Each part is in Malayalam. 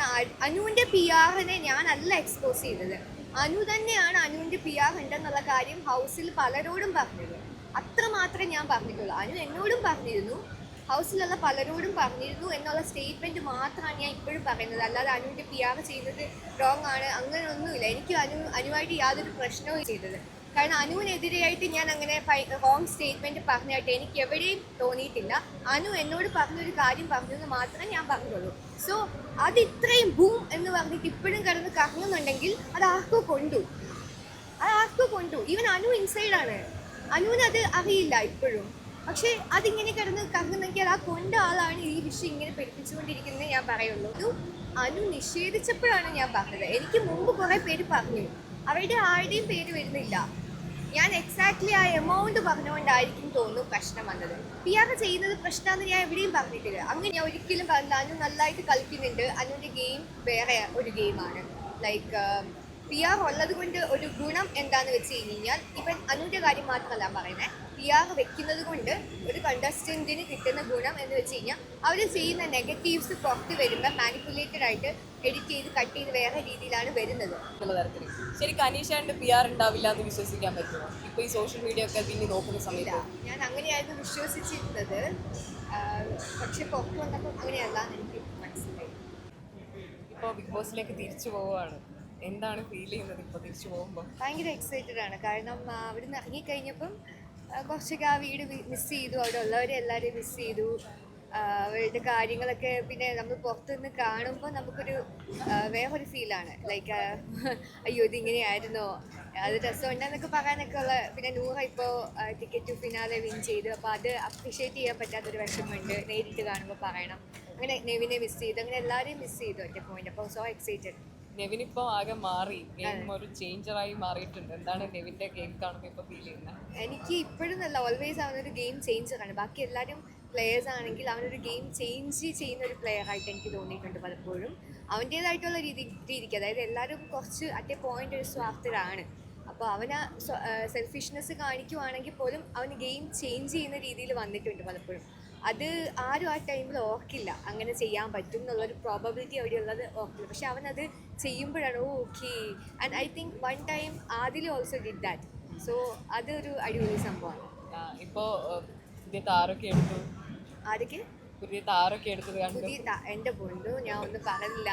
കാരണം അനുവിന്റെ പി ആറിനെ ഞാനല്ല എക്സ്പോസ് ചെയ്തത്. അനു തന്നെയാണ് അനുവിന്റെ പി ആർ ഉണ്ടെന്നുള്ള കാര്യം ഹൗസിൽ പലരോടും പറഞ്ഞത് അത്ര മാത്രമേ ഞാൻ പറഞ്ഞിട്ടുള്ളൂ. അനു എന്നോടും പറഞ്ഞിരുന്നു. ഹൗസിലുള്ള പലരോടും പറഞ്ഞിരുന്നു എന്നുള്ള സ്റ്റേറ്റ്മെന്റ് മാത്രമാണ് ഞാൻ ഇപ്പോഴും പറയുന്നത്. അല്ലാതെ അനുവിന്റെ പി ആർ ചെയ്യുന്നത് റോങ് ആണ്. അങ്ങനെ ഒന്നുമില്ല എനിക്ക് അനു അനുവായിട്ട് യാതൊരു പ്രശ്നവും ചെയ്തത്. കാരണം അനുവിനെതിരെയായിട്ട് ഞാൻ അങ്ങനെ ഹോം സ്റ്റേറ്റ്മെന്റ് പറഞ്ഞായിട്ട് എനിക്ക് എവിടെയും തോന്നിയിട്ടില്ല. അനു എന്നോട് പറഞ്ഞൊരു കാര്യം പറഞ്ഞെന്ന് മാത്രമേ ഞാൻ പറഞ്ഞുള്ളൂ. സോ അത് ഇത്രയും ബൂം എന്ന് പറഞ്ഞിട്ട് ഇപ്പോഴും കിടന്ന് കറങ്ങുന്നുണ്ടെങ്കിൽ അത് ആർക്കോ കൊണ്ടു. അത് ആർക്കോ കൊണ്ടു. ഈവൻ അനു ഇൻസൈഡ് ആണ്. അനുവിന് അത് അറിയില്ല ഇപ്പോഴും. പക്ഷേ അതിങ്ങനെ കിടന്ന് കറങ്ങുന്നെങ്കിൽ ആ കൊണ്ട ആളാണ് ഈ വിഷയം ഇങ്ങനെ പഠിപ്പിച്ചുകൊണ്ടിരിക്കുന്നത് ഞാൻ പറയുള്ളൂ. അനു നിഷേധിച്ചപ്പോഴാണ് ഞാൻ പറഞ്ഞത്. എനിക്ക് മുമ്പ് കുറേ പേര് പറഞ്ഞു. അവരുടെ ആരുടെയും പേര് വരുന്നില്ല. ഞാൻ എക്സാക്ട്ലി ആ എമൗണ്ട് പറഞ്ഞുകൊണ്ടായിരിക്കും തോന്നുന്നു പ്രശ്നം വന്നത്. പി ആർ ചെയ്യുന്നത് പ്രശ്നമാണെന്ന് ഞാൻ എവിടെയും പറഞ്ഞിട്ടില്ല. അങ്ങനെ ഞാൻ ഒരിക്കലും പറഞ്ഞില്ല അനു നന്നായിട്ട് കളിക്കുന്നുണ്ട്. അനുവിന്റെ ഗെയിം വേറെ ഒരു ഗെയിമാണ് ലൈക്ക് പി ആർ ഉള്ളത് കൊണ്ട് ഒരു ഗുണം എന്താണെന്ന് വെച്ച് കഴിഞ്ഞാൽ ഇപ്പം അനുവിന്റെ കാര്യം മാത്രമല്ല പറയുന്നത് പി ആർ വെക്കുന്നത് കൊണ്ട് ഒരു കണ്ടസ്റ്റന്റിന് കിട്ടുന്ന ഗുണം എന്ന് വെച്ച് കഴിഞ്ഞാൽ അവർ ചെയ്യുന്ന നെഗറ്റീവ്സ് പുറത്ത് വരുമ്പോൾ മാനിപ്പുലേറ്റഡ് ആയിട്ട് എഡിറ്റ് ചെയ്ത് കട്ട് ചെയ്ത് വേറെ രീതിയിലാണ് വരുന്നത്. ശരിക്കും അനീഷാണ്ട് പി ആർ ഉണ്ടാവില്ല എന്ന് വിശ്വസിക്കാൻ പറ്റുമോ? ഇപ്പോൾ ഈ സോഷ്യൽ മീഡിയ ഒക്കെ പിന്നെ നോക്കുന്ന സമയത്ത്. ഞാൻ അങ്ങനെയായിരുന്നു വിശ്വസിച്ചിരുന്നത്. പക്ഷെ പുറത്ത് വന്നപ്പോൾ അങ്ങനെയല്ല എനിക്ക് മനസ്സിലായി. ഇപ്പോൾ ബിഗ് ബോസിലേക്ക് തിരിച്ചു പോവുകയാണ്. എന്താണ് ഫീൽ ചെയ്യുന്നത് ഇപ്പോൾ തിരിച്ചു പോകുമ്പോൾ ഭയങ്കര എക്സൈറ്റഡ് ആണ്. കാരണം അവിടുന്ന് ഇറങ്ങിക്കഴിഞ്ഞപ്പം കുറച്ചൊക്കെ ആ വീട് മിസ് ചെയ്തു. അവിടെ ഉള്ളവരെ എല്ലാവരെയും മിസ് ചെയ്തു. അവരുടെ കാര്യങ്ങളൊക്കെ പിന്നെ നമ്മൾ പുറത്തുനിന്ന് കാണുമ്പോൾ നമുക്കൊരു വേറൊരു ഫീലാണ് ലൈക്ക് അയ്യോ ഇതിങ്ങനെയായിരുന്നോ? അത് രസമുണ്ടെന്നൊക്കെ പറയാനൊക്കെ ഉള്ള പിന്നെ നൂറ ഇപ്പോൾ ടിക്കറ്റ് ഫിനാലെ വിൻ ചെയ്തു. അപ്പോൾ അത് അപ്രിഷ്യേറ്റ് ചെയ്യാൻ പറ്റാത്തൊരു വിഷമമുണ്ട്. നേരിട്ട് കാണുമ്പോൾ പറയണം. അങ്ങനെ നെവിനെ മിസ് ചെയ്തു. അങ്ങനെ എല്ലാവരെയും മിസ് ചെയ്തു ഒറ്റ പോയിന്റ് അപ്പോൾ സോ എക്സൈറ്റഡ് നെവിൻ ആകെ മാറി. ഗെയിം ഒരു ചേഞ്ചറായി മാറിയിട്ടുണ്ട്. എന്താണ് നെവിന്റെ ഗെയിം കാണുമ്പോൾ ഇപ്പോൾ ഫീൽ ചെയ്യുന്നത് എനിക്ക് ഇപ്പോഴും നല്ല ഓൾവേസ് അവനൊരു ഗെയിം ചേഞ്ചറാണ് ബാക്കി എല്ലാവരും പ്ലെയേഴ്സ് ആണെങ്കിൽ അവനൊരു ഗെയിം ചേഞ്ച് ചെയ്യുന്ന ഒരു പ്ലെയർ ആയിട്ട് എനിക്ക് തോന്നിയിട്ടുണ്ട് പലപ്പോഴും. അവന്റേതായിട്ടുള്ള രീതി രീതിക്ക് അതായത് എല്ലാവരും കുറച്ച് അറ്റ് എ പോയിന്റ് ഒരു സ്വാർത്ഥരാണ്. അപ്പോൾ അവന് സെൽഫിഷ്നെസ് കാണിക്കുവാണെങ്കിൽ പോലും അവന് ഗെയിം ചേഞ്ച് ചെയ്യുന്ന രീതിയിൽ വന്നിട്ടുണ്ട് പലപ്പോഴും. അത് ആരും ആ ടൈമിൽ ഓർക്കില്ല. അങ്ങനെ ചെയ്യാൻ പറ്റും എന്നുള്ളൊരു പ്രോബബിലിറ്റി അവിടെ ഉള്ളത് ഓർക്കില്ല. പക്ഷെ അവനത് ചെയ്യുമ്പോഴാണ് okay and I think one time Adil also did that so അതൊരു അടിപൊളി സംഭവമാണ്. ഇപ്പോൾ പുതിയ താരൊക്കെ എടുത്തു. ആരൊക്കെ? പുതിയ താറൊക്കെ എടുത്തത് കണ്ടു. പുതിയ എന്റെ പൊന്നു ഞാൻ ഒന്നും പറഞ്ഞില്ല.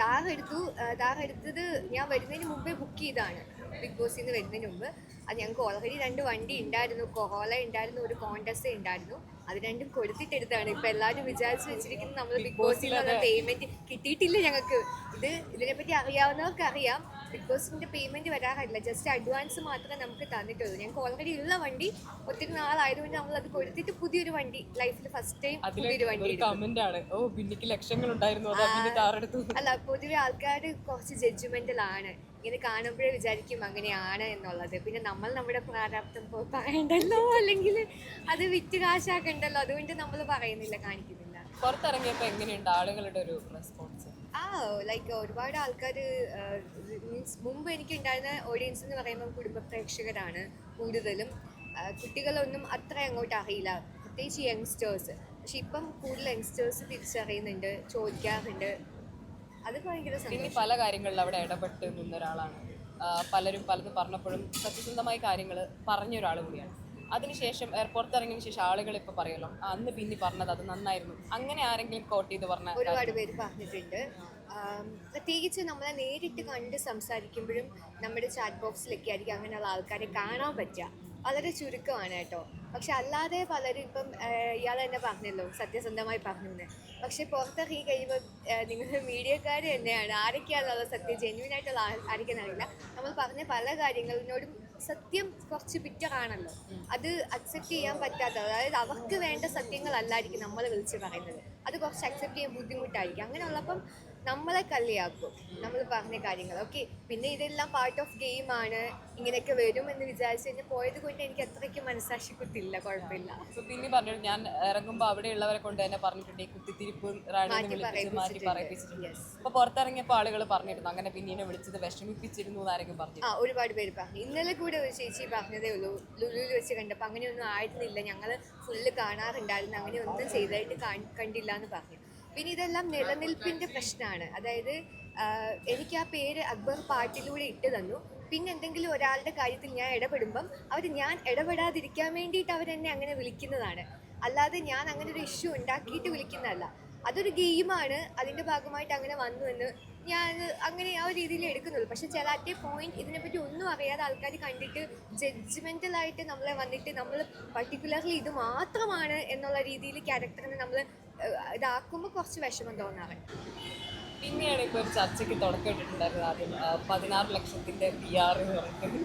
താറെടുത്തു താറെടുത്തത് ഞാൻ വരുന്നതിന് മുമ്പേ ബുക്ക് ചെയ്താണ് ബിഗ് ബോസിൽ നിന്ന് വരുന്നതിന് മുമ്പ്. അത് ഞങ്ങൾക്ക് ഓൾറെഡി രണ്ട് വണ്ടി ഉണ്ടായിരുന്നു കൊറോല ഉണ്ടായിരുന്നു ഒരു കോണ്ടസ്റ്റ് ഉണ്ടായിരുന്നു അത് രണ്ടും കൊടുത്തിട്ടെടുത്താണ്. ഇപ്പൊ എല്ലാവരും വിചാരിച്ചു വെച്ചിരിക്കുന്നത് നമ്മൾ ബിഗ് ബോസിൽ നിന്ന് പേയ്മെന്റ് കിട്ടിയിട്ടില്ല ഞങ്ങൾക്ക് ഇത് ഇതിനെപ്പറ്റി അറിയാവുന്നവർക്ക് അറിയാം. ബിഗ് ബോസിന്റെ പേയ്മെന്റ് വരാറില്ല. ജസ്റ്റ് അഡ്വാൻസ് മാത്രമേ നമുക്ക് തന്നിട്ടുള്ളൂ. ഞങ്ങൾക്ക് ഓൾറെഡി ഉള്ള വണ്ടി ഒത്തിരി നാളായതുകൊണ്ട് നമ്മൾ അത് കൊടുത്തിട്ട് പുതിയൊരു വണ്ടി ലൈഫിൽ ഫസ്റ്റ് ടൈം പുതിയൊരു വണ്ടി കമന്റ് ആണ്. ഓ ലക്ഷങ്ങൾ ഉണ്ടായിരുന്നു അല്ല പൊതുവെ ആൾക്കാർ കുറച്ച് ജഡ്ജ്മെന്റലാണ് ഇങ്ങനെ കാണുമ്പോഴേ വിചാരിക്കും അങ്ങനെയാണ് എന്നുള്ളത്. പിന്നെ നമ്മൾ നമ്മുടെ പ്രാരാബ്ദം പറയണ്ടല്ലോ? അല്ലെങ്കിൽ അത് വിറ്റ് കാശാക്കണ്ടല്ലോ? അതുകൊണ്ട് നമ്മൾ പറയുന്നില്ല കാണിക്കുന്നില്ല. പുറത്തിറങ്ങിയപ്പോൾ എങ്ങനെയുണ്ട് ആളുകളുടെ ഒരു റെസ്പോൺസ് ആ ലൈക്ക് ഒരുപാട് ആൾക്കാർ മീൻസ് മുമ്പ് എനിക്ക് ഉണ്ടായിരുന്ന ഓഡിയൻസ് എന്ന് പറയുമ്പോൾ കുടുംബ പ്രേക്ഷകരാണ് കൂടുതലും കുട്ടികളൊന്നും അത്ര അങ്ങോട്ട് അറിയില്ല. പ്രത്യേകിച്ച് യങ്സ്റ്റേഴ്സ് പക്ഷെ ഇപ്പം കൂടുതൽ യങ്സ്റ്റേഴ്സ് തിരിച്ചറിയുന്നുണ്ട് ചോദിക്കാറുണ്ട്. അത് ഭയങ്കര പിന്നെ സന്തോഷം പല കാര്യങ്ങളിൽ അവിടെ ഇടപെട്ട് നിന്ന ഒരാളാണ്. പലരും പലതും പറഞ്ഞപ്പോഴും സത്യസന്ധമായ കാര്യങ്ങൾ പറഞ്ഞ ഒരാൾ കൂടിയാണ്. അതിനുശേഷം എയർപോർട്ട് ഇറങ്ങിയ ശേഷം ആളുകൾ ഇപ്പൊ പറയല്ലോ അന്ന് പിന്നെ പറഞ്ഞത് അത് നന്നായിരുന്നു. അങ്ങനെ ആരെങ്കിലും കോട്ട് ചെയ്ത് പറഞ്ഞ ഒരുപാട് പേര് പറഞ്ഞിട്ടുണ്ട്. പ്രത്യേകിച്ച് നമ്മളെ നേരിട്ട് കണ്ട് സംസാരിക്കുമ്പോഴും നമ്മുടെ ചാറ്റ് ബോക്സിലൊക്കെ ആയിരിക്കും അങ്ങനെയുള്ള ആൾക്കാരെ കാണാൻ പറ്റുക. വളരെ ചുരുക്കമാണ് കേട്ടോ. പക്ഷെ അല്ലാതെ പലരും ഇപ്പം ഇയാൾ തന്നെ പറഞ്ഞല്ലോ സത്യസന്ധമായി പറഞ്ഞു എന്ന് പക്ഷെ പുറത്തിറങ്ങി കഴിയുമ്പോൾ നിങ്ങളുടെ മീഡിയക്കാർ തന്നെയാണ്. ആരൊക്കെയാണുള്ളത് സത്യം? ജെന്യൂൻ ആയിട്ടുള്ള അറിയില്ല. നമ്മൾ പറഞ്ഞ പല കാര്യങ്ങളിനോടും സത്യം കുറച്ച് ബിറ്ററാണല്ലോ അത് അക്സെപ്റ്റ് ചെയ്യാൻ പറ്റാത്ത അതായത് അവർക്ക് വേണ്ട സത്യങ്ങളല്ലായിരിക്കും നമ്മൾ വിളിച്ച് പറയുന്നത്. അത് കുറച്ച് അക്സെപ്റ്റ് ചെയ്യാൻ ബുദ്ധിമുട്ടായിരിക്കും. അങ്ങനെയുള്ളപ്പം നമ്മളെ കളിയാക്കും. നമ്മൾ പറഞ്ഞ കാര്യങ്ങൾ. ഓക്കെ പിന്നെ ഇതെല്ലാം പാർട്ട് ഓഫ് ഗെയിം ആണ്. ഇങ്ങനെയൊക്കെ വരും എന്ന് വിചാരിച്ചു കഴിഞ്ഞാൽ പോയത് കൊണ്ട് എനിക്ക് അത്രയ്ക്ക് മനസ്സാക്ഷി കുത്തില്ല കുഴപ്പമില്ല പിന്നെ പറഞ്ഞു ഞാൻ ഇറങ്ങുമ്പോൾ അവിടെയുള്ളവരെ കൊണ്ട് തന്നെ പറഞ്ഞിട്ടുണ്ട്. ഈ കുത്തിത്തിരിപ്പ് മാറ്റി പറയിപ്പിച്ചിട്ടുണ്ട്. അപ്പൊ പുറത്തിറങ്ങിയപ്പോൾ ആളുകൾ പറഞ്ഞിരുന്നു. അങ്ങനെ പിന്നീട് വിളിച്ചത് വിഷമിപ്പിച്ചിരുന്നു എന്നാരെങ്കിലും പറഞ്ഞു ആ ഒരുപാട് പേര് പറഞ്ഞു. ഇന്നലെ കൂടെ ഒരു ചേച്ചി പറഞ്ഞതേ ഉള്ളൂ. ലുലുവിൽ വെച്ച് കണ്ടപ്പോൾ അങ്ങനെയൊന്നും ആയിരുന്നില്ല. ഞങ്ങൾ ഫുള്ള് കാണാറുണ്ടായിരുന്നു. അങ്ങനെ ഒന്നും ചെയ്തതായിട്ട് കണ്ടില്ല എന്ന് പറഞ്ഞു. പിന്നെ ഇതെല്ലാം നിലനിൽപ്പിന്റെ പ്രശ്നമാണ്. അതായത് എനിക്ക് ആ പേര് അക്ബർ പാട്ടിലൂടെ ഇട്ട് തന്നു. പിന്നെ എന്തെങ്കിലും ഒരാളുടെ കാര്യത്തിൽ ഞാൻ ഇടപെടുമ്പം അവർ ഞാൻ ഇടപെടാതിരിക്കാൻ വേണ്ടിയിട്ട് അവരെന്നെ അങ്ങനെ വിളിക്കുന്നതാണ്. അല്ലാതെ ഞാൻ അങ്ങനെ ഒരു ഇഷ്യൂ ഉണ്ടാക്കിയിട്ട് വിളിക്കുന്നതല്ല. അതൊരു ഗെയിമാണ്. അതിന്റെ ഭാഗമായിട്ട് അങ്ങനെ വന്നു എന്ന് ഞാൻ അങ്ങനെ ആ ഒരു രീതിയിൽ എടുക്കുന്നുള്ളൂ. പക്ഷെ ചില അറ്റേ പോയിന്റ് ഇതിനെപ്പറ്റി ഒന്നും അറിയാതെ ആൾക്കാർ കണ്ടിട്ട് ജഡ്ജ്മെന്റലായിട്ട് നമ്മളെ വന്നിട്ട് നമ്മൾ പർട്ടിക്കുലർലി ഇത് മാത്രമാണ് എന്നുള്ള രീതിയിൽ ക്യാരക്ടറിനെ നമ്മൾ ഇതാക്കുമ്പോൾ കുറച്ച് വിഷമം തോന്നാറുണ്ട്. പിന്നെയാണ് ഇപ്പോൾ ഒരു ചർച്ചയ്ക്ക് തുടക്കം ഇട്ടിട്ടുണ്ടായിരുന്നത് ആദ്യം പതിനാറ് ലക്ഷത്തിന്റെ പി ആർ എന്ന് പറയുന്നത്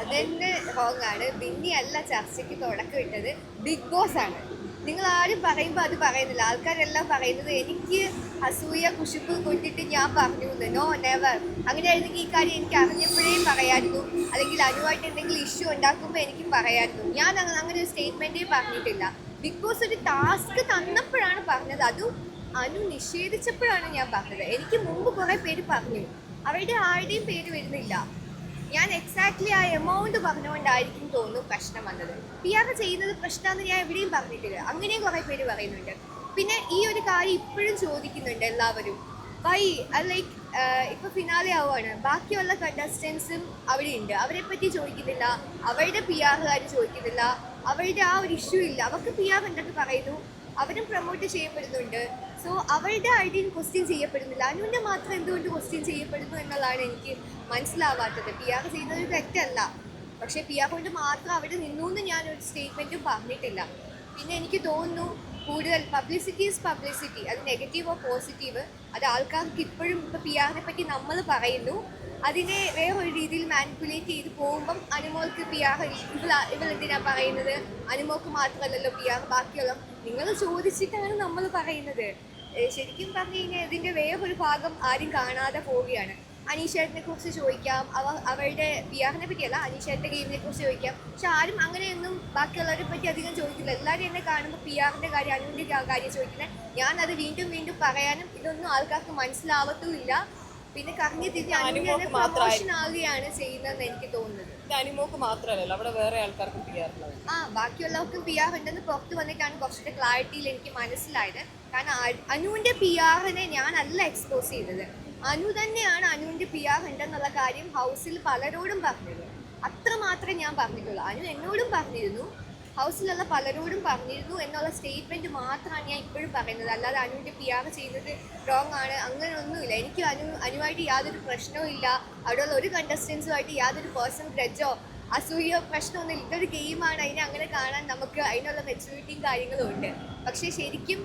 അതെന്നെ റോങ് ആണ് ബിന്നി അല്ല ചർച്ചയ്ക്ക് തുടക്കം ഇട്ടത് ബിഗ് ബോസ് ആണ്. നിങ്ങൾ ആരും പറയുമ്പോൾ അത് പറയുന്നില്ല. ആൾക്കാരെല്ലാം പറയുന്നത് എനിക്ക് അസൂയ കുശിപ്പ് കൊണ്ടിട്ട് ഞാൻ പറഞ്ഞു നോ നെവർ അങ്ങനെയായിരുന്നെങ്കിൽ ഈ കാര്യം എനിക്ക് അറിഞ്ഞപ്പോഴേ പറയായിരുന്നു. അല്ലെങ്കിൽ അനുവായിട്ട് എന്തെങ്കിലും ഇഷ്യൂ ഉണ്ടാക്കുമ്പോൾ എനിക്ക് പറയായിരുന്നു. ഞാൻ അങ്ങനെ ഒരു സ്റ്റേറ്റ്മെന്റേ പറഞ്ഞിട്ടില്ല. ബിഗ് ബോസ് ഒരു ടാസ്ക് തന്നപ്പോഴാണ് പറഞ്ഞത്. അതും അനു നിഷേധിച്ചപ്പോഴാണ് ഞാൻ പറഞ്ഞത്. എനിക്ക് മുമ്പ് കുറേ പേര് പറഞ്ഞു. അവരുടെ ആരുടെയും പേര് വരുന്നില്ല. ഞാൻ എക്സാക്ട്ലി ആ എമൗണ്ട് പറഞ്ഞുകൊണ്ടായിരിക്കും തോന്നുന്നു പ്രശ്നം വന്നത്. പി ആർ ചെയ്യുന്നത് പ്രശ്നമാണെന്ന് ഞാൻ എവിടെയും പറഞ്ഞിട്ടില്ല. അങ്ങനെയും കുറേ പേര് പറയുന്നുണ്ട്. പിന്നെ ഈ ഒരു കാര്യം ഇപ്പോഴും ചോദിക്കുന്നുണ്ട് എല്ലാവരും. വൈ ലൈക്ക് ഇപ്പൊ ഫിനാലെ ആവുകയാണ് ബാക്കിയുള്ള കണ്ടസ്റ്റൻസും അവിടെ ഉണ്ട് അവരെ പറ്റി ചോദിക്കുന്നില്ല. അവരുടെ പി ആറുകാർ ചോദിക്കുന്നില്ല. അവരുടെ ആ ഒരു ഇഷ്യൂ ഇല്ല. അവർക്ക് പി ആർ ഉണ്ടെന്ന് പറയുന്നു. അവരും പ്രൊമോട്ട് ചെയ്യപ്പെടുന്നുണ്ട്. സോ അവളുടെ ഐഡിയ ക്വസ്റ്റ്യൻ ചെയ്യപ്പെടുന്നില്ല. അനുവിന്റെ മാത്രം എന്തുകൊണ്ട് ക്വസ്റ്റ്യൻ ചെയ്യപ്പെടുന്നു എന്നുള്ളതാണ് എനിക്ക് മനസ്സിലാവാത്തത്. പി ആർ ഒരു തെറ്റല്ല. പക്ഷേ പി ആർ കൊണ്ട് മാത്രം അവിടെ നിന്നു എന്ന് ഞാനൊരു സ്റ്റേറ്റ്മെന്റും പറഞ്ഞിട്ടില്ല. പിന്നെ എനിക്ക് തോന്നുന്നു കൂടുതൽ പബ്ലിസിറ്റി ഈസ് പബ്ലിസിറ്റി അത് നെഗറ്റീവോ പോസിറ്റീവ് അത് ആൾക്കാർക്ക് ഇപ്പോഴും ഇപ്പോൾ പി ആറിനെ പറ്റി നമ്മൾ പറയുന്നു. അതിനെ വേറൊരു രീതിയിൽ മാനിപ്പുലേറ്റ് ചെയ്ത് പോകുമ്പം അനുമോൾക്ക് പി ആർ ഇവൾ ഇവൾ എന്തിനാ പറയുന്നത്? അനുമോൾക്ക് മാത്രമല്ലല്ലോ പി ആർ ബാക്കിയുള്ള നിങ്ങൾ ചോദിച്ചിട്ടാണ് നമ്മൾ പറയുന്നത്. ശരിക്കും പറഞ്ഞു കഴിഞ്ഞാൽ ഇതിന്റെ വേറൊരു ഭാഗം ആരും കാണാതെ പോവുകയാണ്. അനീഷേട്ടനെ കുറിച്ച് ചോദിക്കാം. അവ അവരുടെ പി പറ്റിയല്ല അനീഷേട്ടിന്റെ ഗെയിമിനെ കുറിച്ച് ചോദിക്കാം. പക്ഷെ ആരും അങ്ങനെയൊന്നും ബാക്കിയുള്ളവരെ പറ്റി അധികം ചോദിക്കില്ല. എല്ലാവരും എന്നെ കാണുമ്പോൾ പി ആറിന്റെ കാര്യം അനുവിന്റെ കാര്യം ചോദിക്കുന്നത് ഞാൻ അത് വീണ്ടും വീണ്ടും പറയാനും ഇതൊന്നും ആൾക്കാർക്ക് മനസ്സിലാവത്തുമില്ല. പിന്നെ കറങ്ങി തിരിഞ്ഞ് അനുവിന്റെ പ്രൊമോഷൻ ആവുകയാണ് ചെയ്യുന്നതെന്ന് എനിക്ക് തോന്നുന്നത്. അനുമോക്ക് മാത്രമല്ലല്ലോ അവിടെ വേറെ ആൾക്കാർക്കും പി ആർ ആ ബാക്കിയുള്ളവർക്കും പി ആർ ഉണ്ടെന്ന് പുറത്ത് വന്നിട്ടാണ് കുറച്ചുകൂടെ ക്ലാരിറ്റിയിൽ എനിക്ക് മനസ്സിലായത്. കാരണം അനുവിന്റെ പി ആറിനെ ഞാനല്ല എക്സ്പോസ് ചെയ്തത്. അനു തന്നെയാണ് അനുവിന്റെ പി ആർ ഉണ്ടെന്നുള്ള കാര്യം ഹൗസിൽ പലരോടും പറഞ്ഞത് അത്ര മാത്രമേ ഞാൻ പറഞ്ഞിട്ടുള്ളൂ. അനു എന്നോടും പറഞ്ഞിരുന്നു. ഹൗസിലുള്ള പലരോടും പറഞ്ഞിരുന്നു എന്നുള്ള സ്റ്റേറ്റ്മെന്റ് മാത്രമാണ് ഞാൻ ഇപ്പോഴും പറയുന്നത്. അല്ലാതെ അനുവിന്റെ പി ആർ ചെയ്യുന്നത് റോങ് ആണ്. അങ്ങനെ ഒന്നുമില്ല. എനിക്ക് അനു അനുവായിട്ട് യാതൊരു പ്രശ്നവും ഇല്ല. അവിടെയുള്ള ഒരു കണ്ടസ്റ്റൻസുമായിട്ട് യാതൊരു പേഴ്സണൽ ഗ്രജോ അസൂയോ പ്രശ്നമൊന്നും ഇതൊരു ഗെയിമാണ് അതിനെ അങ്ങനെ കാണാൻ നമുക്ക് അതിനുള്ള മെച്ചൂരിറ്റിയും കാര്യങ്ങളും ഉണ്ട്. പക്ഷേ ശരിക്കും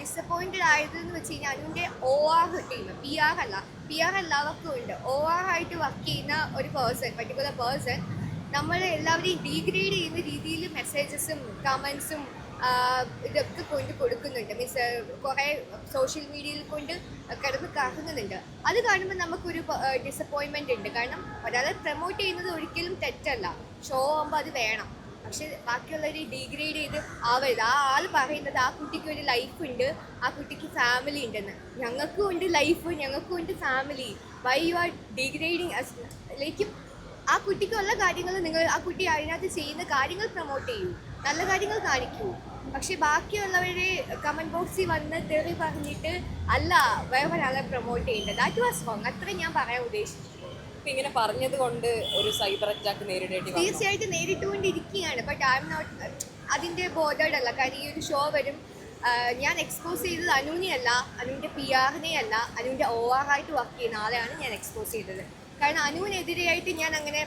ഡിസപ്പോയിന്റഡ് ആയതെന്ന് വെച്ച് കഴിഞ്ഞാൽ അനുവിന്റെ O R team P R അല്ല പി ആർ എല്ലാവർക്കും ഉണ്ട്. ഒ ആർ ആയിട്ട് വർക്ക് ചെയ്യുന്ന ഒരു പേഴ്സൺ പർട്ടിക്കുലർ പേഴ്സൺ നമ്മൾ എല്ലാവരെയും ഡീഗ്രേഡ് ചെയ്യുന്ന രീതിയിൽ മെസ്സേജസും കമൻസും ഇതൊക്കെ കൊണ്ട് കൊടുക്കുന്നുണ്ട്. മീൻസ് കുറേ സോഷ്യൽ മീഡിയയിൽ കൊണ്ട് കിടന്ന് കറങ്ങുന്നുണ്ട് അത് കാണുമ്പോൾ നമുക്കൊരു ഡിസപ്പോയിൻമെന്റ് ഉണ്ട്. കാരണം ഒരാളെ പ്രൊമോട്ട് ചെയ്യുന്നത് ഒരിക്കലും തെറ്റല്ല. ഷോ ആകുമ്പോൾ അത് വേണം. പക്ഷെ ബാക്കിയുള്ളവരെ ഡിഗ്രേഡ് ചെയ്ത് ആവരുത് ആ ആൾ പറയുന്നത് ആ കുട്ടിക്ക് ഒരു ലൈഫ് ഉണ്ട്. ആ കുട്ടിക്ക് ഫാമിലി ഉണ്ടെന്ന്. ഞങ്ങൾക്കും ഉണ്ട് ലൈഫ് ഞങ്ങൾക്കും ഉണ്ട് family why you are degrading like ആ കുട്ടിക്കുള്ള കാര്യങ്ങൾ നിങ്ങൾ ആ കുട്ടി അതിനകത്ത് ചെയ്യുന്ന കാര്യങ്ങൾ പ്രൊമോട്ട് ചെയ്യൂ. നല്ല കാര്യങ്ങൾ കാണിക്കൂ. പക്ഷെ ബാക്കിയുള്ളവരെ കമന്റ് ബോക്സിൽ വന്ന് തെറി പറഞ്ഞിട്ട് അല്ല വേറെ ഒരാളെ പ്രൊമോട്ട് ചെയ്യേണ്ടത് ദാറ്റ് വാസ് റോങ് അത്രയും ഞാൻ പറയാൻ ഉദ്ദേശിച്ചു ഇപ്പൊ ഇങ്ങനെ പറഞ്ഞത് കൊണ്ട് ഒരു സൈബർ അറ്റാക്ക് നേരിടേണ്ടി വന്നു. തീർച്ചയായിട്ടും നേരിട്ടുകൊണ്ടിരിക്കുകയാണ്. ബട്ട് ഐ എം നോട്ട് അതിന്റെ ബോധേഡ് അല്ല. കാരണം ഈ ഒരു ഷോ വരും. ആ, ഞാൻ എക്സ്പോസ് ചെയ്തത് അനുവിനെയല്ല അനുവിന്റെ പി ആറിനെയല്ല അനുവിന്റെ ഒ ആർ ആയിട്ട് വർക്ക് ചെയ്യുന്ന ആളെയാണ് ഞാൻ എക്സ്പോസ് ചെയ്തത്. കാരണം അനുവിനെതിരെയായിട്ട് ഞാൻ അങ്ങനെ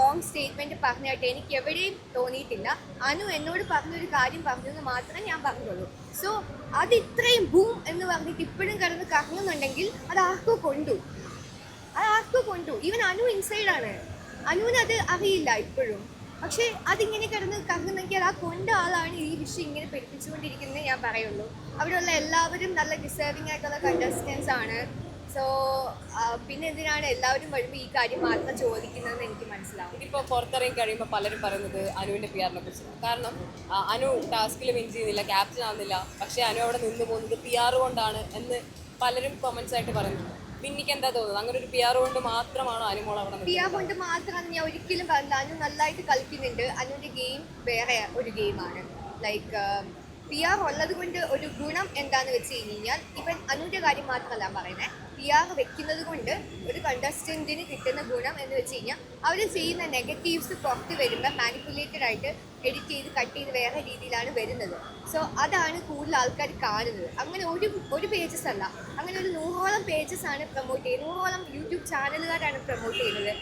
ഹോം സ്റ്റേറ്റ്മെന്റ് പറഞ്ഞായിട്ട് എനിക്ക് എവിടെയും തോന്നിയിട്ടില്ല. അനു എന്നോട് പറഞ്ഞൊരു കാര്യം പറഞ്ഞെന്ന് മാത്രമേ ഞാൻ പറഞ്ഞുള്ളൂ. സോ അത് ഇത്രയും ബൂം എന്ന് പറഞ്ഞിട്ട് ഇപ്പോഴും കിടന്ന് കറങ്ങുന്നുണ്ടെങ്കിൽ അത് ആർക്കോ കൊണ്ടു. അത് ആർക്കോ കൊണ്ടു. ഈവൻ അനു ഇൻസൈഡ് ആണ്. അനുവിന് അത് അറിയില്ല ഇപ്പോഴും. പക്ഷേ അതിങ്ങനെ കിടന്ന് കറങ്ങുന്നെങ്കിൽ ആ കൊണ്ട ആളാണ് ഈ വിഷയം ഇങ്ങനെ പഠിപ്പിച്ചുകൊണ്ടിരിക്കുന്നത് ഞാൻ പറയുള്ളൂ. അവിടെയുള്ള എല്ലാവരും നല്ല ഡിസേർവിംഗ് ആയിട്ടുള്ള കണ്ടസ്റ്റൻസ് ആണ്. സോ പിന്നെ എന്തിനാണ് എല്ലാവരും വരുമ്പോൾ ഈ കാര്യം മാത്രം ചോദിക്കുന്നതെന്ന് എനിക്ക് മനസ്സിലാവും. ഇതിപ്പോൾ പുറത്തിറങ്ങി കഴിയുമ്പോൾ പലരും പറയുന്നത് അനുവിന്റെ പി ആറിനെ കുറിച്ച് കാരണം അനു ടാസ്കിൽ വിൻ ചെയ്യുന്നില്ല ക്യാപ്റ്റൻ ആവുന്നില്ല. പക്ഷേ അനു അവിടെ നിന്ന് പോകുന്നത് പി ആർ കൊണ്ടാണ് എന്ന് പലരും കോമൻസ് ആയിട്ട് പറയുന്നു പിന്നിക്ക് എന്താ തോന്നുന്നത്? അങ്ങനെ ഒരു പി ആർ കൊണ്ട് മാത്രമാണോ അനുമോൾ അവിടെ പിയ കൊണ്ട് മാത്രമാണ് ഞാൻ ഒരിക്കലും പറഞ്ഞില്ല അനു നന്നായിട്ട് കളിക്കുന്നുണ്ട്. അനുവിന്റെ ഗെയിം വേറെ ഒരു ഗെയിമാണ് ലൈക്ക് പി ആർ ഉള്ളത് കൊണ്ട് ഒരു ഗുണം എന്താന്ന് വെച്ച് കഴിഞ്ഞാൽ ഇവൻ അനുവിന്റെ കാര്യം മാത്രമല്ല പറയുന്നത് പി ആർ വെക്കുന്നത് കൊണ്ട് ഒരു കണ്ടസ്റ്റന്റിന് കിട്ടുന്ന ഗുണം എന്ന് വെച്ച് കഴിഞ്ഞാൽ അവർ ചെയ്യുന്ന നെഗറ്റീവ്സ് പുറത്ത് വരുമ്പോൾ മാനിപ്പുലേറ്റഡ് ആയിട്ട് എഡിറ്റ് ചെയ്ത് കട്ട് ചെയ്ത് വേറെ രീതിയിലാണ് വരുന്നത്. സോ അതാണ് കൂടുതൽ ആൾക്കാർ കാണുന്നത്. അങ്ങനെ ഒരു ഒരു പേജസ് അല്ല. അങ്ങനെ ഒരു നൂറോളം പേജസ് ആണ് പ്രൊമോട്ട് ചെയ്യുന്നത് നൂറോളം യൂട്യൂബ് ചാനലുകാരാണ് പ്രൊമോട്ട് ചെയ്യുന്നത്.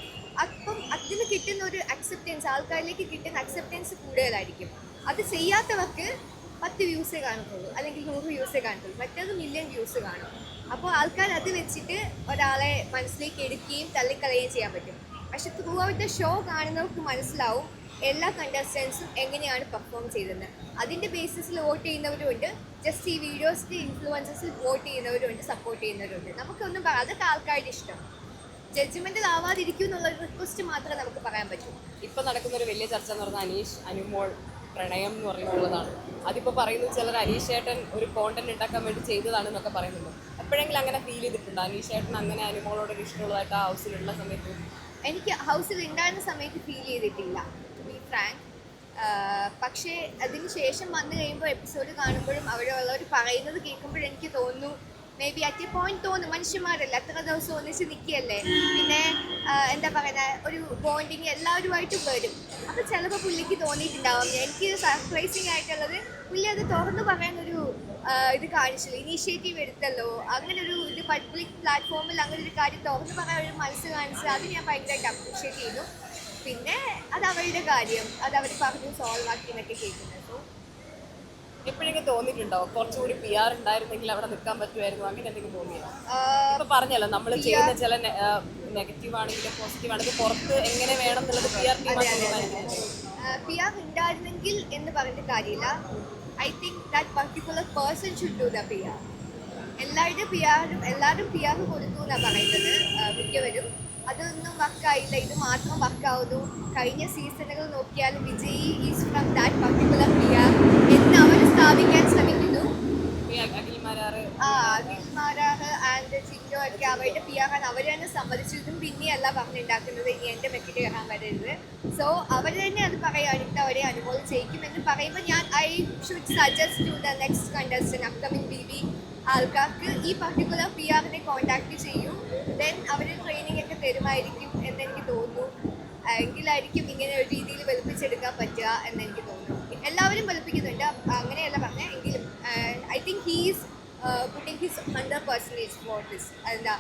അപ്പം അതിന് കിട്ടുന്ന ഒരു അക്സെപ്റ്റൻസ് ആൾക്കാരിലേക്ക് കിട്ടുന്ന അക്സെപ്റ്റൻസ് കൂടുതലായിരിക്കും. അത് ചെയ്യാത്തവർക്ക് പത്ത് വ്യൂസേ കാണത്തുള്ളൂ അല്ലെങ്കിൽ നൂറ് വ്യൂസേ കാണത്തുള്ളൂ മറ്റേത് മില്യൺ വ്യൂസ് കാണും. അപ്പോൾ ആൾക്കാർ അത് വെച്ചിട്ട് ഒരാളെ മനസ്സിലേക്ക് എടുക്കുകയും തള്ളിക്കളയുകയും ചെയ്യാൻ പറ്റും. പക്ഷെ ത്രൂ ഔട്ട് ദ ഷോ കാണുന്നവർക്ക് മനസ്സിലാവും എല്ലാ കണ്ടസ്റ്റൻസും എങ്ങനെയാണ് പെർഫോം ചെയ്തത് അതിന്റെ ബേസിസിൽ വോട്ട് ചെയ്യുന്നവരുമുണ്ട് ജസ്റ്റ് ഈ വീഡിയോസിന്റെ ഇൻഫ്ലുവൻസസിൽ വോട്ട് ചെയ്യുന്നവരുമുണ്ട് സപ്പോർട്ട് ചെയ്യുന്നവരുണ്ട് നമുക്കൊന്നും പറയാം അതൊക്കെ ആൾക്കാരുടെ ഇഷ്ടം. ജഡ്ജ്മെന്റിൽ ആവാതിരിക്കും എന്നുള്ള റിക്വസ്റ്റ് മാത്രമേ നമുക്ക് പറയാൻ പറ്റൂ. ഇപ്പൊ നടക്കുന്ന ഒരു വലിയ ചർച്ച എന്ന് പറഞ്ഞാൽ അനീഷ് അനുമോൾ പ്രണയം എന്ന് പറയുന്നുള്ളതാണ്. അതിപ്പോൾ പറയുന്നത് ചിലർ അനീഷേട്ടൻ ഒരു കോണ്ടന്റ് ഉണ്ടാക്കാൻ വേണ്ടി ചെയ്തതാണെന്നൊക്കെ പറയുന്നുണ്ട്. എപ്പോഴെങ്കിലും അങ്ങനെ ഫീൽ ചെയ്തിട്ടുണ്ട്? അനീഷേട്ടൻ അങ്ങനെ അനുമോളോട് ഇഷ്ടമുള്ളതായിട്ട് ആ ഹൗസിലുള്ള സമയത്ത്? എനിക്ക് ഹൗസിൽ ഉണ്ടായിരുന്ന സമയത്ത് ഫീൽ ചെയ്തിട്ടില്ല പക്ഷേ അതിന് ശേഷം വന്നു കഴിയുമ്പോൾ എപ്പിസോഡ് കാണുമ്പോഴും അവിടെ ഉള്ളവർ പറയുന്നത് കേൾക്കുമ്പോഴെനിക്ക് തോന്നുന്നു maybe at a point തോന്നും മനുഷ്യന്മാരല്ല അത്ര ദിവസം ഒന്നിച്ച് നിൽക്കുകയല്ലേ പിന്നെ എന്താ പറയുക ഒരു ബോണ്ടിങ് എല്ലാവരുമായിട്ടും വരും അപ്പം ചിലപ്പോൾ പുള്ളിക്ക് തോന്നിയിട്ടുണ്ടാവും എനിക്ക് സർപ്രൈസിങ് ആയിട്ടുള്ളത് പുള്ളി അത് തുറന്നു പറയാനൊരു ഇത് കാണിച്ചില്ല ഇനീഷ്യേറ്റീവ് എടുത്തല്ലോ അങ്ങനെ ഒരു ഇത് പബ്ലിക് പ്ലാറ്റ്ഫോമിൽ അങ്ങനെ ഒരു കാര്യം തുറന്നു പറയാൻ ഒരു മനസ്സ് കാണിച്ചത്. അത് ഞാൻ ഭയങ്കരമായിട്ട് അപ്രീഷിയേറ്റ് ചെയ്യുന്നു പിന്നെ അത് അവരുടെ കാര്യം. അത് അവർ പറഞ്ഞു സോൾവ് ആക്കി എന്നൊക്കെ കേൾക്കുന്നത്. സോ എപ്പോഴെങ്കിലും തോന്നിയിട്ടുണ്ടോ? കുറച്ചുകൂടി പി ആർ ഉണ്ടായിരുന്നെങ്കിൽ അവിടെ നിൽക്കാൻ പറ്റുമായിരുന്നു അങ്ങനെ എന്തെങ്കിലും തോന്നിയോ? ഇപ്പൊ പറഞ്ഞല്ലോ നമ്മൾ ചെയ്യുന്ന ചില നെഗറ്റീവ് ആണെങ്കിലും പോസിറ്റീവ് ആണെങ്കിലും പുറത്ത് എങ്ങനെ വേണം എന്നുള്ളത് പി ആർ പി ആർ ഉണ്ടായിരുന്നെങ്കിൽ എന്ന് പറഞ്ഞിട്ട് കാര്യമില്ല. I think that particular person should do the P R എല്ലാവരുടെയും പി ആറും എല്ലാവരും പി ആർ കൊടുത്തു എന്നാണ് പറയുന്നത് മിക്കവരും. അതൊന്നും വർക്കായില്ല ഇത് മാത്രം വർക്കാവുന്നു കഴിഞ്ഞ സീസണുകൾ നോക്കിയാൽ Vijay is from that particular P R പിന്നെയല്ല പറഞ്ഞുണ്ടാക്കുന്നത് ഈ എന്റെ മെക്കിട്ട് കയറാൻ വരരുത്. സോ അവർ തന്നെ അത് പറയും അടുത്ത അവരെ അനുഭവം ചെയ്യിക്കുമെന്ന് പറയുമ്പോൾ ഞാൻ I should suggest to the next contestant upcoming B B ആൾക്കാർക്ക് ഈ പർട്ടിക്കുലർ പി ആറിനെ കോൺടാക്ട് ചെയ്യും. ദെൻ അവർ ട്രെയിനിങ് ഒക്കെ തരുമായിരിക്കും എന്നെനിക്ക് തോന്നുന്നു. എങ്കിലായിരിക്കും ഇങ്ങനെ ഒരു രീതിയിൽ വെളുപ്പിച്ചെടുക്കാൻ പറ്റുക എന്നെനിക്ക് തോന്നുന്നു. എല്ലാവരും വെളുപ്പിക്കുന്നുണ്ട്. അങ്ങനെയല്ല പറഞ്ഞത് എങ്കിലും I think he's putting his hundred percentage for this എന്താ?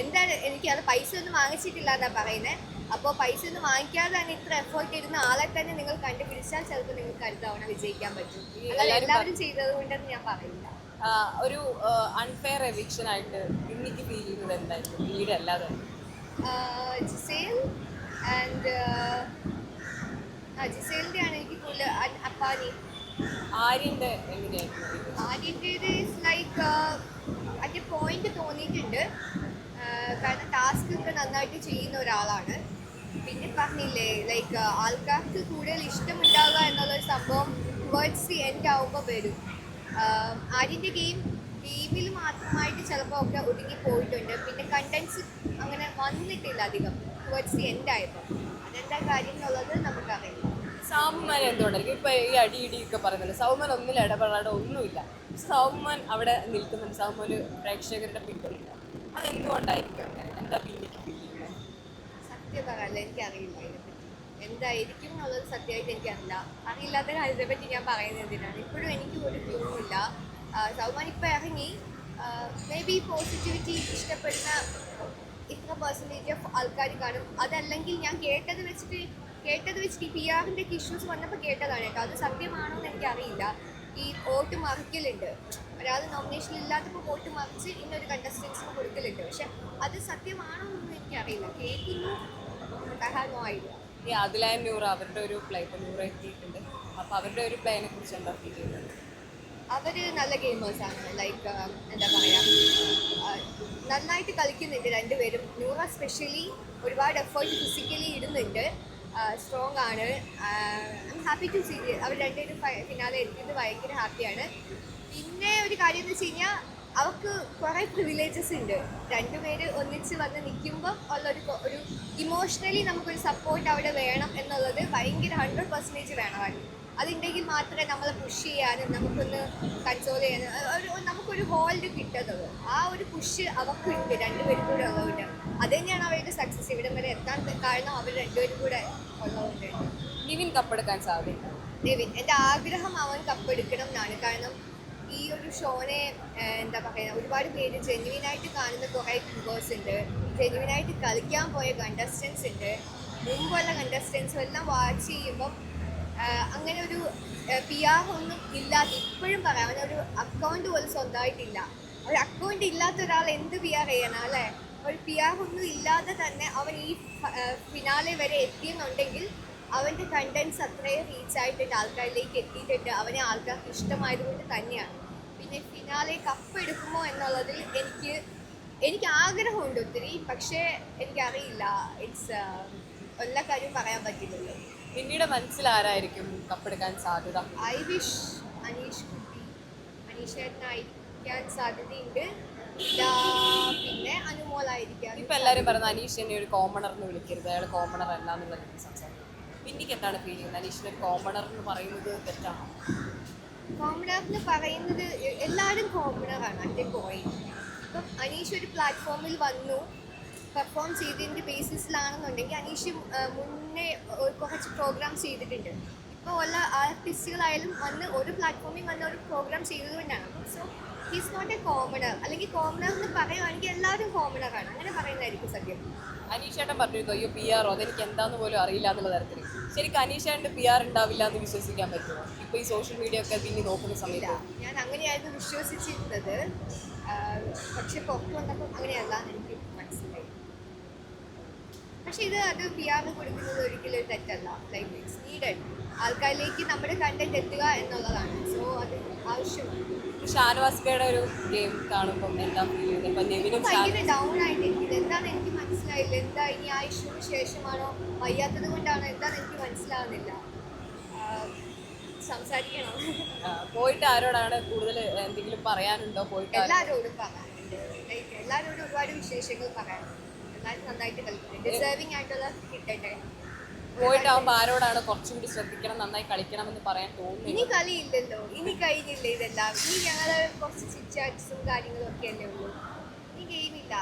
എന്താണ് എനിക്ക് അത് പൈസ ഒന്നും വാങ്ങിച്ചിട്ടില്ല എന്നാ പറയുന്നത് അപ്പോൾ പൈസ ഒന്നും വാങ്ങിക്കാതെ തന്നെ ഇത്ര എഫേർട്ട് ഇരുന്ന ആളെ തന്നെ നിങ്ങൾ കണ്ടുപിടിച്ചാൽ ചിലപ്പോൾ നിങ്ങൾക്ക് അടുത്ത തവണ വിജയിക്കാൻ പറ്റും. എല്ലാവരും ചെയ്തത് കൊണ്ടെന്ന് ഞാൻ പറയില്ല ഒരു അൺഫെയർ എവിക്ഷൻ ആയിട്ട് എനിക്ക് ഫീൽ ചെയ്യുന്നത് എന്തായിരുന്നു വീട് അല്ലാതെ ജിസേൽ ആൻഡ് ജിസേലിന്റെ ആണ് എനിക്ക് കൂടുതൽ അപ്പാനി. ആര്യന്റെ എങ്ങനെയായിരുന്നു? ആര്യന്റെ ലൈക്ക് അറ്റ് പോയിന്റ് തോന്നിയിട്ടുണ്ട്. കാരണം ടാസ്ക് ഒക്കെ നന്നായിട്ട് ചെയ്യുന്ന ഒരാളാണ്. പിന്നെ പറഞ്ഞില്ലേ ലൈക്ക് ആൾക്കാർക്ക് കൂടുതൽ ഇഷ്ടമുണ്ടാവുക എന്നുള്ളൊരു സംഭവം വേർഡ്സ് ദി എൻഡ് ആവുമ്പോൾ വരും. ആര്യന്റെ ഗെയിം ഗെയിമിൽ മാത്രമായിട്ട് ചിലപ്പോൾ ഒക്കെ ഒതുങ്ങി പോയിട്ടുണ്ട്. പിന്നെ കണ്ടൻസ് അങ്ങനെ വന്നിട്ടില്ല അധികം. വേർഡ്സ് ദി എൻഡ് ആയപ്പോൾ അതെന്താ കാര്യം എന്നുള്ളത് നമുക്കറിയില്ല. സൗമ്യൻ എന്തുകൊണ്ടായിരിക്കും? ഇപ്പൊ ഈ അടി ഇടിയൊക്കെ പറയുന്നുണ്ട് സൗമൻ ഒന്നിൽ ഇടപെടാതെ ഒന്നുമില്ല. സൗമാൻ അവിടെ നിൽക്കുന്നുണ്ട്. സൗമൻ ഒരു പ്രേക്ഷകരുടെ പിന്തുണയില്ല. അതെന്തുകൊണ്ടായിരിക്കും എന്താ പിന്നിക്ക് എനിക്കറിയില്ല എന്തായിരിക്കും എന്നുള്ളത് സത്യമായിട്ട് എനിക്കറിയില്ല. അറിയില്ലാത്ത കാര്യത്തെ പറ്റി ഞാൻ പറയുന്നത് എന്തിനാണ്? ഇപ്പോഴും എനിക്ക് ഒരു ആ, സൗമാൻ ഇപ്പം ഇറങ്ങി. മേ ബി പോസിറ്റിവിറ്റി ഇഷ്ടപ്പെടുന്ന ഇത്ര പെർസെന്റേജ് ഓഫ് ആൾക്കാർ കാണും. അതല്ലെങ്കിൽ ഞാൻ കേട്ടത് വെച്ചിട്ട് കേട്ടത് വെച്ചിട്ട് ഈ പി ആറിന്റെ ഇഷ്യൂസ് വന്നപ്പോൾ കേട്ടതാണ് കേട്ടോ. അത് സത്യമാണോ എന്ന് എനിക്കറിയില്ല. ഈ വോട്ട് മറിക്കലുണ്ട്. ഒരാൾ നോമിനേഷൻ ഇല്ലാത്തപ്പോൾ വോട്ട് മറിച്ച് ഇന്നൊരു കണ്ടസ്റ്റൻസിന് കൊടുക്കലുണ്ട്. പക്ഷെ അത് സത്യമാണോ എന്നൊന്നും എനിക്കറിയില്ല. കേൾക്കുന്നു? No ഈ ആദിലായ നൂറ് അവരുടെ ഒരു പ്ലേ ഇപ്പൊ നൂറ് എത്തിയിട്ടുണ്ട്. അപ്പൊ അവരുടെ ഒരു പ്ലേനെ കുറിച്ച് എന്താ ഫീൽ ചെയ്യുന്നത്? അവർ നല്ല ഗെയിമേഴ്സാണ് ലൈക്ക് എന്താ പറയാ? നന്നായിട്ട് കളിക്കുന്നുണ്ട് രണ്ടുപേരും. നൂറ സ്പെഷ്യലി ഒരുപാട് എഫേർട്ട് ഫിസിക്കലി ഇടുന്നുണ്ട്. സ്ട്രോങ് ആണ്. ഹാപ്പി ടു സീ അവർ രണ്ടുപേരും ഫിനാലെ എത്തിയത് ഭയങ്കര ഹാപ്പിയാണ് പിന്നെ ഒരു കാര്യം എന്ന് വെച്ച് കഴിഞ്ഞാൽ അവർക്ക് കുറേ പ്രിവിലേജസ് ഉണ്ട്. രണ്ടുപേര് ഒന്നിച്ച് വന്ന് നിൽക്കുമ്പോൾ ഉള്ളൊരു ഒരു ഇമോഷണലി നമുക്കൊരു സപ്പോർട്ട് അവിടെ വേണം എന്നുള്ളത് ഭയങ്കര ഹൺഡ്രഡ് പെർസെന്റേജ് വേണമായിരുന്നു അതുണ്ടെങ്കിൽ മാത്രമേ നമ്മളെ പുഷ് ചെയ്യാനും നമുക്കൊന്ന് കൺട്രോൾ ചെയ്യാനും ഒരു നമുക്കൊരു ഹോൾഡ് കിട്ടുന്നത് ആ ഒരു പുഷ് അവർക്കുണ്ട് രണ്ടുപേർക്കും കൂടെ ഉള്ളതുകൊണ്ട്. അത് തന്നെയാണ് അവരുടെ സക്സസ് ഇവിടം വരെ എത്താൻ കാരണം അവർ രണ്ടുപേരും കൂടെ ഉള്ളതുകൊണ്ട്. നിവിൻ കപ്പെടുക്കാൻ സാധ്യത? നിവിൻ എന്റെ ആഗ്രഹം അവൻ കപ്പെടുക്കണം എന്നാണ്. കാരണം ഈ ഒരു ഷോനെ എന്താ പറയുക ഒരുപാട് പേര് ജെന്യുവിനായിട്ട് കാണുന്ന കുറേ വ്യൂവേഴ്സ് ഉണ്ട്. ജെന്യുവിനായിട്ട് കളിക്കാൻ പോയ കണ്ടസ്റ്റൻസ് ഉണ്ട്. മുമ്പുള്ള കണ്ടസ്റ്റൻസും എല്ലാം വാച്ച് ചെയ്യുമ്പം അങ്ങനെ ഒരു പി ആർ ഒന്നും ഇല്ലാത്ത ഇപ്പോഴും പറയാം അവനൊരു അക്കൗണ്ട് പോലും സ്വന്തമായിട്ടില്ല. ഒരു അക്കൗണ്ട് ഇല്ലാത്ത ഒരാൾ എന്ത് പി ആർ ചെയ്യണം അല്ലേ? ഒരു പി ആർ ഒന്നും ഇല്ലാതെ തന്നെ അവൻ ഈ ഫിനാലെ വരെ എത്തിയെന്നുണ്ടെങ്കിൽ അവന്റെ കണ്ടൻസ് അത്രയും റീച്ച് ആയിട്ടുണ്ട്. ആൾക്കാരിലേക്ക് എത്തിയിട്ടുണ്ട്. അവനെ ആൾക്കാർക്ക് ഇഷ്ടമായതുകൊണ്ട് തന്നെയാണ്. പിന്നെ ഫിനാലെ കപ്പ് എടുക്കുമോ എന്നുള്ളതിൽ എനിക്ക് എനിക്ക് ആഗ്രഹമുണ്ട് ഒത്തിരി പക്ഷേ എനിക്കറിയില്ല. ഇറ്റ്സ് എല്ലാ കാര്യവും പറയാൻ പറ്റില്ലല്ലോ. പിന്നീട് മനസ്സിൽ ആരായിരിക്കും കപ്പെടുക്കാൻ സാധ്യത? ഐ വിഷ് അനീഷ് കുട്ടി അനീഷ് ഏട്ടനായിരിക്കാൻ സാധ്യതയുണ്ട്. ഇപ്പൊ എല്ലാരും പറയുന്നത് അനീഷ് എന്നെ ഒരു കോമണർ എന്ന് വിളിക്കരുത്. അയാൾ കോമണർ അല്ല എന്നുള്ള സംസാരിക്കും. പിന്നിക്ക് എന്താണ് ഫീൽ ചെയ്യുന്നത്? അനീഷിനെ ഒരു കോമണർ എന്ന് പറയുന്നത് തെറ്റാണോ? കോമണർ എന്ന് പറയുന്നത് എല്ലാവരും കോമണർ ആണ് അറ്റ് പോയിന്റ് ഇപ്പം അനീഷ് ഒരു പ്ലാറ്റ്ഫോമിൽ വന്നു പെർഫോം ചെയ്തതിന്റെ ബേസിസിലാണെന്നുണ്ടെങ്കിൽ അനീഷ് മുന്നേ കുറച്ച് പ്രോഗ്രാം ചെയ്തിട്ടുണ്ട്. ഇപ്പോൾ ഉള്ള ആർട്ടിസ്റ്റുകളായാലും വന്ന് ഒരു പ്ലാറ്റ്ഫോമിൽ വന്ന് ഒരു programme ചെയ്തതുകൊണ്ടാണ്. So he's not a commoner അല്ലെങ്കിൽ കോമണർ എന്ന് പറയുവാണെങ്കിൽ എല്ലാവരും കോമണർ ആണ്. അങ്ങനെ പറയുന്നതായിരിക്കും സത്യം. അനീഷേട്ടൻ പറഞ്ഞിരുന്നു അയ്യോ പി ആർ അതെനിക്ക് എന്താന്ന് പോലും അറിയില്ല എന്നുള്ള തരത്തിൽ. ശരിക്കും അനീഷേട്ടന്റെ പി ആർ ഉണ്ടാവില്ല എന്ന് വിശ്വസിക്കാൻ പറ്റുമോ? ഇപ്പൊ ഈ സോഷ്യൽ മീഡിയ ഒക്കെ പിന്നെ നോക്കുന്ന സമയത്ത്. ഞാൻ അങ്ങനെയായിരുന്നു വിശ്വസിച്ചിരുന്നത്. പക്ഷെ പുറത്ത് വന്നപ്പോൾ അങ്ങനെയല്ല എനിക്ക് മനസ്സിലായി. പക്ഷെ ഇത് അത് പി ആറിന് കൊടുക്കുന്നത് ഒരിക്കലും ഒരു തെറ്റല്ല. ലൈക്ക് ഇറ്റ്സ് നീഡഡ് ആൾക്കാരിലേക്ക് നമ്മുടെ കണ്ടന്റ് എത്തുക എന്നുള്ളതാണ്. സോ അത് ആവശ്യമാണ്. ഷാനവാസ്കയുടെ ഒരു ഗെയിം കാണുമ്പോൾ എന്താ ഫീൽ ചെയ്യുന്നത്? ഇപ്പൊ നെവിനും ഭയങ്കര ഡൗൺ ആയിട്ടിരിക്കുന്നത്. എനിക്ക് മനസ്സിലായില്ല. എന്താ ഇനി ആ ഇഷ്യൂന് ശേഷമാണോ? വയ്യാത്തത് കൊണ്ടാണോ? എന്താണെന്ന് എനിക്ക് മനസ്സിലാവുന്നില്ല. ആ, സംസാരിക്കണം? പോയിട്ട് ആരോടാണ് കൂടുതൽ എന്തെങ്കിലും പറയാനുണ്ടോ? പോയിട്ട് എല്ലാരോടും പറയാനുണ്ട്. ലൈക്ക് എല്ലാവരോടും ഒരുപാട് വിശേഷങ്ങൾ പറയാനുണ്ട്. എല്ലാവരും നന്നായിട്ട് കളിക്കുന്നുണ്ട് ഡിസേർവിംഗ് ആയിട്ടുള്ള കിട്ടട്ടെ. പോയിട്ടാവുമ്പോ ആരോടാണ് കുറച്ചും കൂടി ശ്രദ്ധിക്കണം നന്നായി കളിക്കണം എന്ന് പറയാൻ തോന്നുന്നു ഇനി കളിയില്ലല്ലോ. ഇനി കഴിഞ്ഞില്ല ഇതെല്ലാം? ഇനി ഞങ്ങൾ കുറച്ച് ചിറ്റാറ്റ്സും കാര്യങ്ങളും ഒക്കെ അല്ലേ ഉള്ളൂ. ഇനി ഗെയിമില്ല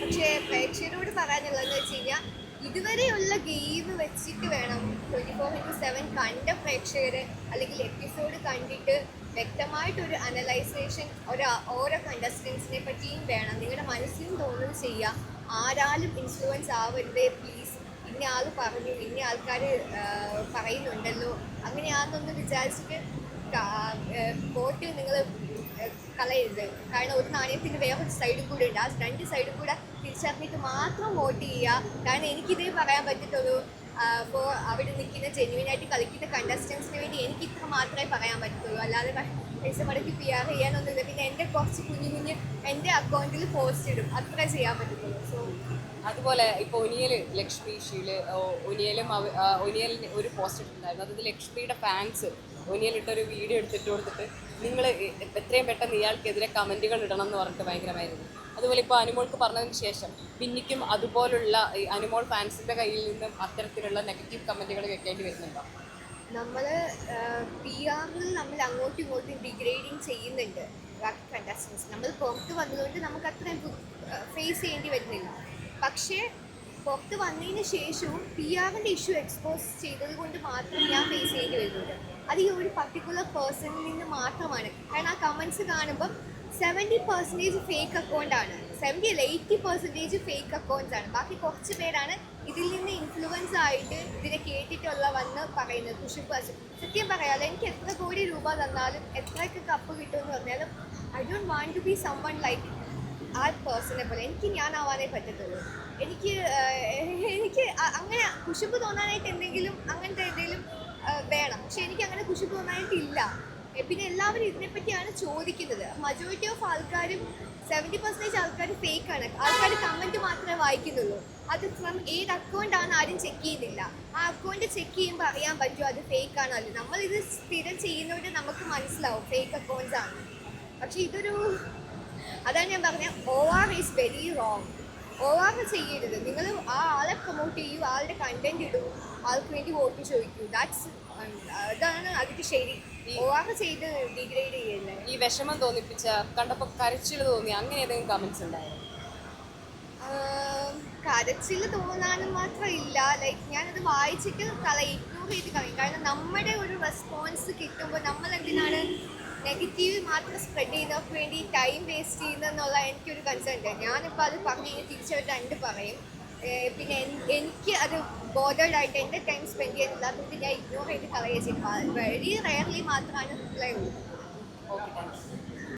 പക്ഷേ പ്രേക്ഷകരോട് പറയാനുള്ളതെന്ന് വെച്ച് കഴിഞ്ഞാൽ ഇതുവരെയുള്ള ഗെയിം വെച്ചിട്ട് വേണം ട്വന്റി ഫോർ ഇന്റു സെവൻ കണ്ട പ്രേക്ഷകർ അല്ലെങ്കിൽ എപ്പിസോഡ് കണ്ടിട്ട് വ്യക്തമായിട്ടൊരു അനലൈസേഷൻ ഒരു ഓരോ കണ്ടസ്റ്റൻസിനെ പറ്റിയും വേണം. നിങ്ങളുടെ മനസ്സിലും തോന്നുന്നത് ചെയ്യുക. ആരാലും ഇൻഫ്ലുവൻസ് ആവരുതേ. പ്ലീസ് ഇന്ന ആൾ പറഞ്ഞു ഇന്ന ആൾക്കാർ പറയുന്നുണ്ടല്ലോ. അങ്ങനെയാണെന്നൊന്ന് വിചാരിച്ചിട്ട് കോട്ടിൽ നിങ്ങൾ കളയരുത്. കാരണം ഒരു നാണയത്തിന് വേറെ സൈഡിൽ കൂടെ ഉണ്ട്. ആ രണ്ട് സൈഡിൽ കൂടെ തിരിച്ചറിഞ്ഞിട്ട് മാത്രം വോട്ട് ചെയ്യുക. കാരണം എനിക്കിതേ പറയാൻ പറ്റത്തുള്ളൂ. അപ്പോൾ അവിടെ നിൽക്കുന്ന ജെന്യുവിനായിട്ട് കളിക്കുന്ന കണ്ടസ്റ്റൻസിന് വേണ്ടി എനിക്ക് ഇത്ര മാത്രമേ പറയാൻ പറ്റത്തുള്ളൂ. അല്ലാതെ പൈസ മുടക്കി പി ആർ ചെയ്യാനൊന്നുമില്ല. പിന്നെ എന്റെ കുറച്ച് കുഞ്ഞു കുഞ്ഞ് എന്റെ അക്കൗണ്ടിൽ പോസ്റ്റ് ഇടും. അത്രേ ചെയ്യാൻ പറ്റത്തുള്ളൂ. സോ അതുപോലെ ഇപ്പൊ ഒനിയൽ ലക്ഷ്മി ഷീൽ ഒനിയലും ഒനിയലിന് ഒരു പോസ്റ്റ് ഇട്ടിട്ടുണ്ടായിരുന്നു. അതായത് ലക്ഷ്മിയുടെ ഫാൻസ് ഒനിയലിട്ട ഒരു വീഡിയോ എടുത്തിട്ട് കൊടുത്തിട്ട് നിങ്ങൾ എത്രയും പെട്ടെന്ന് ഇയാൾക്കെതിരെ കമന്റുകൾ ഇടണം എന്ന് പറഞ്ഞിട്ട് ഭയങ്കരമായിരുന്നു. അതുപോലെ ഇപ്പോൾ അനുമോൾക്ക് പറഞ്ഞതിന് ശേഷം പിന്നിക്കും അതുപോലുള്ള ഈ അനുമോൾ ഫാൻസിന്റെ കയ്യിൽ നിന്നും അത്തരത്തിലുള്ള നെഗറ്റീവ് കമന്റുകൾ വെക്കേണ്ടി വരുന്നുണ്ടോ? നമ്മൾ പി ആറിൽ നമ്മൾ അങ്ങോട്ടും ഇങ്ങോട്ടും ഡിഗ്രേഡിങ് ചെയ്യുന്നുണ്ട്. ബാക്കി കണ്ടസ്റ്റൻസ് നമ്മൾ പുറത്ത് വന്നതുകൊണ്ട് നമുക്ക് അത്രയും ഫേസ് ചെയ്യേണ്ടി വരുന്നില്ല. പക്ഷേ പുറത്ത് വന്നതിന് ശേഷവും പി ആറിന്റെ ഇഷ്യൂ എക്സ്പോസ് ചെയ്തത് കൊണ്ട് മാത്രം ഞാൻ ഫേസ് ചെയ്യേണ്ടി വരുന്നുണ്ട്. അത് ഈ ഒരു പർട്ടിക്കുലർ പേഴ്സണിൽ നിന്ന് മാത്രമാണ്. കാരണം ആ കമൻസ് കാണുമ്പം സെവന്റി പെർസെന്റേജ് ഫേക്ക് അക്കൗണ്ട് ആണ്. സെവന്റി അല്ല എയ്റ്റി പെർസെന്റേജ് ഫേക്ക് അക്കൗണ്ട്സ് ആണ്. ബാക്കി കുറച്ച് പേരാണ് ഇതിൽ നിന്ന് ഇൻഫ്ലുവൻസ് ആയിട്ട് ഇതിനെ കേട്ടിട്ടുള്ള വന്ന് പറയുന്നത്. കുഷിപ്പ് സത്യം പറയാതെ എനിക്ക് എത്ര കോടി രൂപ തന്നാലും എത്രയൊക്കെ കപ്പ് കിട്ടുമെന്ന് പറഞ്ഞാലും I don't want to be someone like ആ പേഴ്സണെ പോലെ എനിക്ക് ഞാൻ ആവാനേ പറ്റത്തുള്ളൂ. എനിക്ക് എനിക്ക് അങ്ങനെ കുശുപ്പ് തോന്നാനായിട്ട് എന്തെങ്കിലും അങ്ങനത്തെ എന്തെങ്കിലും വേണം. പക്ഷെ എനിക്ക് അങ്ങനെ കുശുപ്പ് തോന്നാനായിട്ടില്ല. പിന്നെ എല്ലാവരും ഇതിനെപ്പറ്റിയാണ് ചോദിക്കുന്നത്. മജോറിറ്റി ഓഫ് ആൾക്കാരും സെവന്റി പെർസെന്റേജ് ആൾക്കാർ ആണ്. ആൾക്കാർ കമന്റ് മാത്രമേ വായിക്കുന്നുള്ളൂ. അത് ഫ്രം ഏത് അക്കൗണ്ട് ആണ് ആരും ചെക്ക് ചെയ്യുന്നില്ല. ആ അക്കൗണ്ട് ചെക്ക് ചെയ്യുമ്പോൾ അറിയാൻ പറ്റുമോ അത് ഫേക്ക് ആണോ അല്ല നമ്മളിത് സ്ഥിരം ചെയ്യുന്നവരെ നമുക്ക് മനസ്സിലാവും. ഫേക്ക് അക്കൗണ്ട്സ് ആണ്. പക്ഷെ ഇതൊരു അതാണ് ഞാൻ പറഞ്ഞത് O R is very wrong over ചെയ്യരുത്. നിങ്ങൾ ആ ആളെ പ്രൊമോട്ട് ചെയ്യൂ ആളുടെ കണ്ടന്റ് ഇടൂ ആൾക്ക് വേണ്ടി വോട്ട് ചോദിക്കൂ. ദാറ്റ്സ് അതാണ് അതിന്റെ ശരി. ഓവർ ചെയ്ത് ഡിഗ്രേഡ് ചെയ്യല്ലേ? ഈ വിഷമം തോന്നിപ്പിച്ച കണ്ടപ്പോൾ കരച്ചിൽ തോന്നി അങ്ങനെ ഏതെങ്കിലും കമന്റ്സ് ഉണ്ടായോ? കരച്ചിൽ തോന്നാനും മാത്രം ഇല്ല ലൈക്ക് ഞാനത് വായിച്ചിട്ട് കള ഇഗ്നോർ ചെയ്ത് കളയും. കാരണം നമ്മുടെ ഒരു റെസ്പോൺസ് കിട്ടുമ്പോൾ നമ്മൾ എന്തിനാണ് നെഗറ്റീവ് മാത്രം സ്പ്രെഡ് ചെയ്യുന്നവർക്ക് വേണ്ടി ടൈം വേസ്റ്റ് ചെയ്യുന്നതെന്നുള്ള എനിക്കൊരു കൺസേൺ ഉണ്ട്. ഞാനിപ്പോൾ അത് പറഞ്ഞു തിരിച്ചൊരു രണ്ട് പറയും. പിന്നെ എനിക്ക് അത് ബോർഡേഡ് ആയിട്ട് എന്റെ ടൈം സ്പെൻഡ് ചെയ്യാനില്ലാത്തതുകൊണ്ട് ഞാൻ ഇഗ്നോർ ചെയ്ത് കളയുക ചെയ്യും. വെരി റയർലി മാത്രമാണ് റിപ്ലൈ ഉള്ളൂ. Okay thank you